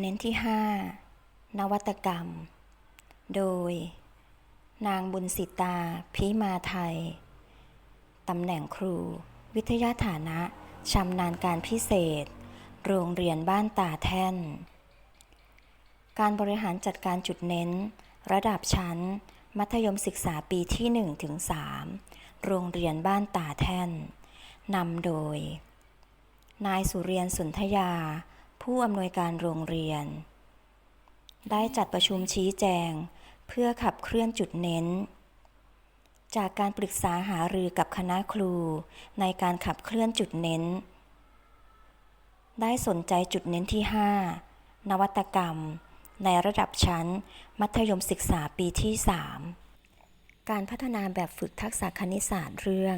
เน้นที่ 5 นวัตกรรม โดย นางบุญสิตาพิมาไทย ตำแหน่งครู วิทยาฐานะชำนาญการพิเศษ โรงเรียนบ้านตาแท่น การบริหารจัดการจุดเน้น ระดับชั้น มัธยมศึกษาปีที่1ถึง3โรงเรียนบ้านตาแท่น นำโดย นายสุเรียนสุนทยา ผู้อำนวยการโรงเรียน ได้จัดประชุมชี้แจง เพื่อขับเคลื่อนจุดเน้น จากการปรึกษาหารือกับคณะครู ในการขับเคลื่อนจุดเน้น ได้สนใจจุดเน้นที่ 5 นวัตกรรม ในระดับชั้น มัธยมศึกษาปีที่ 3การพัฒนาแบบฝึกทักษะคณิตศาสตร์เรื่อง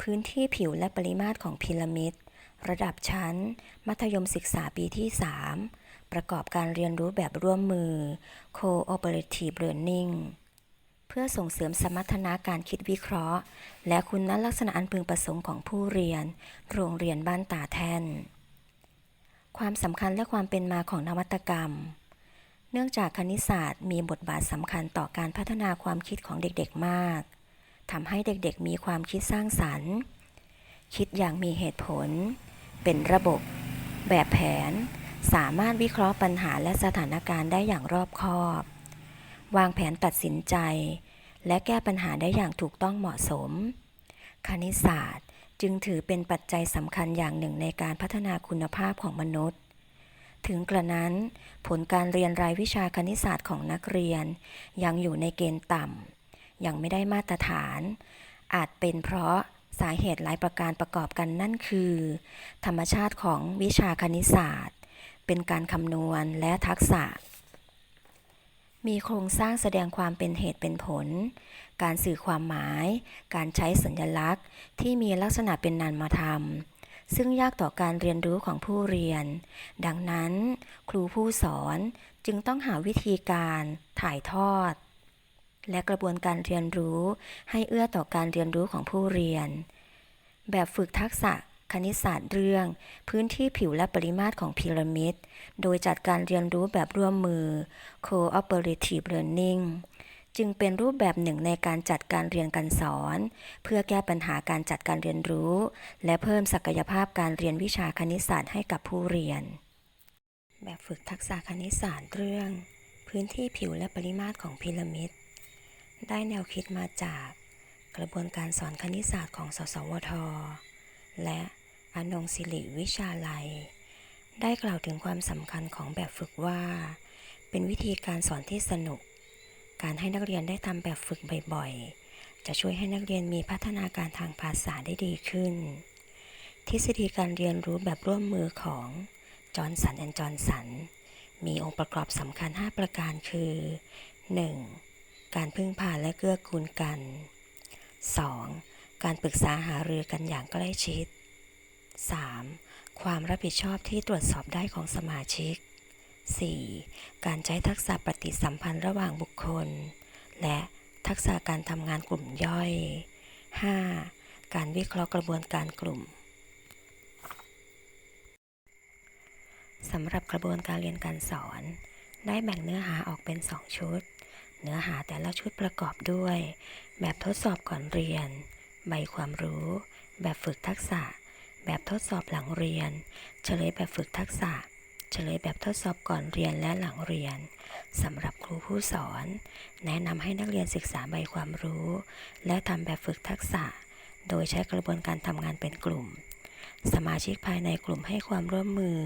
พื้นที่ผิวและปริมาตรของพีระมิด ระดับชั้น มัธยมศึกษาปีที่ 3 ประกอบการเรียนรู้แบบร่วมมือ Cooperative Learning เพื่อส่งเสริมสมรรถนะการคิดวิเคราะห์ และคุณลักษณะอันพึงประสงค์ของผู้เรียน โรงเรียนบ้านตาแท่น ความสำคัญและความเป็นมาของนวัตกรรม เนื่องจากคณิตศาสตร์มีบทบาทสำคัญต่อการพัฒนาความคิดของเด็กๆมากทำให้เด็กๆมีความคิดสร้างสรรค์ คิดอย่างมีเหตุผล เป็นระบบ แบบแผน สามารถวิเคราะห์ปัญหาและสถานการณ์ได้อย่างรอบคอบ วางแผนตัดสินใจ และแก้ปัญหาได้อย่างถูกต้องเหมาะสม คณิตศาสตร์จึงถือเป็นปัจจัยสำคัญอย่างหนึ่งในการพัฒนาคุณภาพของมนุษย์ ถึงกระนั้น ผลการเรียนรายวิชาคณิตศาสตร์ของนักเรียน ยังอยู่ในเกณฑ์ต่ำยังไม่ได้มาตรฐาน อาจเป็นเพราะ สาเหตุหลายประการประกอบกันนั่นคือ ธรรมชาติของวิชาคณิตศาสตร์ เป็นการคำนวณและทักษะ มีโครงสร้างแสดงความเป็นเหตุเป็นผล การสื่อความหมาย การใช้สัญลักษณ์ ที่มีลักษณะเป็นนามธรรม ซึ่งยากต่อการเรียนรู้ของผู้เรียน ดังนั้น ครูผู้สอนจึงต้องหาวิธีการถ่ายทอด และกระบวนการเรียนรู้ให้เอื้อต่อการเรียนรู้ของผู้เรียน แบบฝึกทักษะคณิตศาสตร์เรื่อง พื้นที่ผิวและปริมาตรของพีระมิด โดยจัดการเรียนรู้แบบร่วมมือ Cooperative Learning จึงเป็นรูปแบบหนึ่งในการจัดการเรียนการสอน เพื่อแก้ปัญหาการจัดการเรียนรู้ และเพิ่มศักยภาพการเรียนวิชาคณิตศาสตร์ให้กับผู้เรียน แบบฝึกทักษะคณิตศาสตร์เรื่อง พื้นที่ผิวและปริมาตรของพีระมิด ได้แนวคิดมาจากกระบวนการสอนคณิตศาสตร์ของสสวท และอนงศิริวิชาลัย ได้กล่าวถึงความสำคัญของแบบฝึกว่า เป็นวิธีการสอนที่สนุก การให้นักเรียนได้ทำแบบฝึกบ่อยๆ จะช่วยให้นักเรียนมีพัฒนาการทางภาษาได้ดีขึ้น ทฤษฎีการเรียนรู้แบบร่วมมือของจอห์นสันแอนจอห์นสันมีองค์ประกอบสำคัญ 5 ประการคือ 1. การพึ่งพาและเกื้อกูลกัน 2. การปรึกษาหารือกันอย่างใกล้ชิด 3. ความรับผิดชอบที่ตรวจสอบได้ของสมาชิก 4. การใช้ทักษะปฏิสัมพันธ์ระหว่างบุคคล และทักษะการทำงานกลุ่มย่อย 5. การวิเคราะห์กระบวนการกลุ่มสำหรับกระบวนการเรียนการสอน ได้แบ่งเนื้อหาออกเป็น 2 ชุด เนื้อหาแต่ละชุดประกอบด้วย แบบทดสอบก่อนเรียน ใบความรู้ แบบฝึกทักษะ แบบทดสอบหลังเรียน เฉลยแบบฝึกทักษะ เฉลยแบบทดสอบก่อนเรียนและหลังเรียนสำหรับครูผู้สอน แนะนำให้นักเรียนศึกษาใบความรู้ และทำแบบฝึกทักษะ โดยใช้กระบวนการทำงานเป็นกลุ่ม สมาชิกภายในกลุ่มให้ความร่วมมือ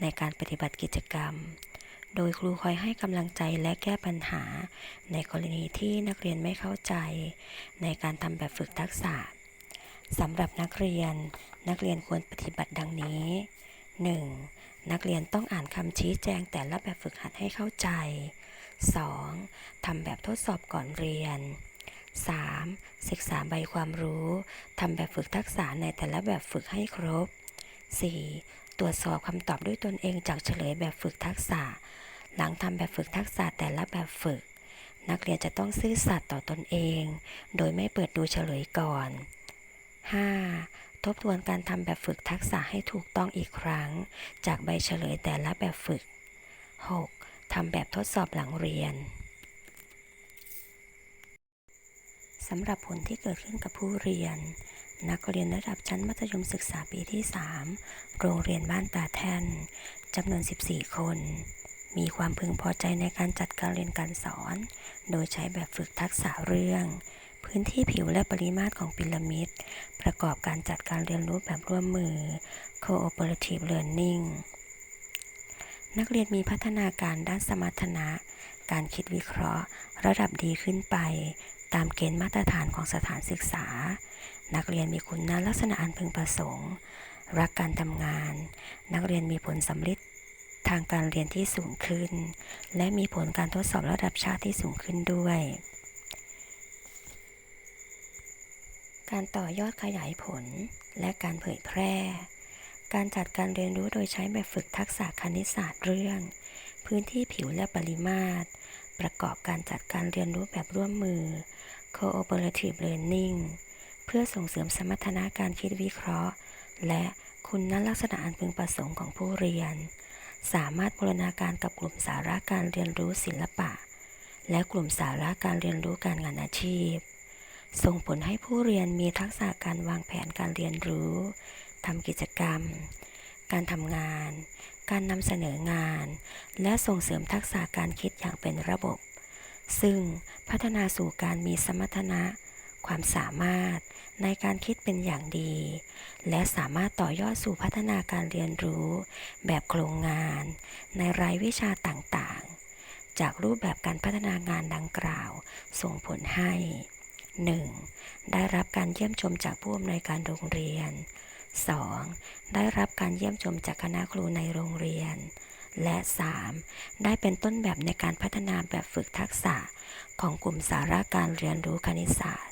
ในการปฏิบัติกิจกรรม โดยครูคอยให้กำลังใจและแก้ปัญหา ในกรณีที่นักเรียนไม่เข้าใจ ในการทำแบบฝึกทักษะสำหรับนักเรียน นักเรียนควรปฏิบัติดังนี้ 1. นักเรียนต้องอ่านคำชี้แจงแต่ละแบบฝึกหัดให้เข้าใจ 2. ทำแบบทดสอบก่อนเรียน 3. ศึกษาใบความรู้ทำแบบฝึกทักษะในแต่ละแบบฝึกให้ครบ 4. ตรวจสอบคำตอบด้วยตนเองจากเฉลยแบบฝึกทักษะ หลังทำแบบฝึกทักษะแต่ละแบบฝึก นักเรียนจะต้องซื่อสัตย์ต่อตนเอง โดยไม่เปิดดูเฉลยก่อน 5. ทบทวนการทำแบบฝึกทักษะให้ถูกต้องอีกครั้ง จากใบเฉลยแต่ละแบบฝึก 6. ทำแบบทดสอบหลังเรียนสำหรับผลที่เกิดขึ้นกับผู้เรียน นักเรียนระดับชั้นมัธยมศึกษาปีที่ 3 โรงเรียนบ้านตาแท่นจำนวน 14 คน มีความพึงพอใจในการจัดการเรียนการสอน โดยใช้แบบฝึกทักษะเรื่อง พื้นที่ผิวและปริมาตรของพีระมิด ประกอบการจัดการเรียนรู้แบบร่วมมือ cooperative learning นักเรียนมีพัฒนาการด้านสมรรถนะ การคิดวิเคราะห์ ระดับดีขึ้นไป ตามเกณฑ์มาตรฐานของสถานศึกษา นักเรียนมีคุณลักษณะอันพึงประสงค์ รักการทำงาน นักเรียนมีผลสำเร็จ ทางการเรียนที่สูงขึ้น และมีผลการทดสอบระดับชาติที่สูงขึ้นด้วย การต่อยอดขยายผลและการเผยแพร่ การจัดการเรียนรู้โดยใช้แบบฝึกทักษะคณิตศาสตร์เรื่อง พื้นที่ผิวและปริมาตร ประกอบการจัดการเรียนรู้แบบร่วมมือ cooperative learning เพื่อส่งเสริมสมรรถนะการคิดวิเคราะห์ และคุณลักษณะอันพึงประสงค์ของผู้เรียน สามารถบูรณาการกับกลุ่มสาระการเรียนรู้ศิลปะ และกลุ่มสาระการเรียนรู้การงานอาชีพ ส่งผลให้ผู้เรียนมีทักษะการวางแผนการเรียนรู้ทำกิจกรรม การทำงาน การนำเสนองาน และส่งเสริมทักษะการคิดอย่างเป็นระบบ ซึ่งพัฒนาสู่การมีสมรรถนะ ความสามารถในการคิดเป็นอย่างดี และสามารถต่อยอดสู่พัฒนาการเรียนรู้ แบบโครงงาน ในรายวิชาต่างๆ จากรูปแบบการพัฒนางานดังกล่าว ส่งผลให้ 1. ได้รับการเยี่ยมชมจากผู้อำนวยการโรงเรียน 2. ได้รับการเยี่ยมชมจากคณะครูในโรงเรียน และ 3. ได้เป็นต้นแบบในการพัฒนาแบบฝึกทักษะ ของกลุ่มสาระการเรียนรู้คณิตศาสตร์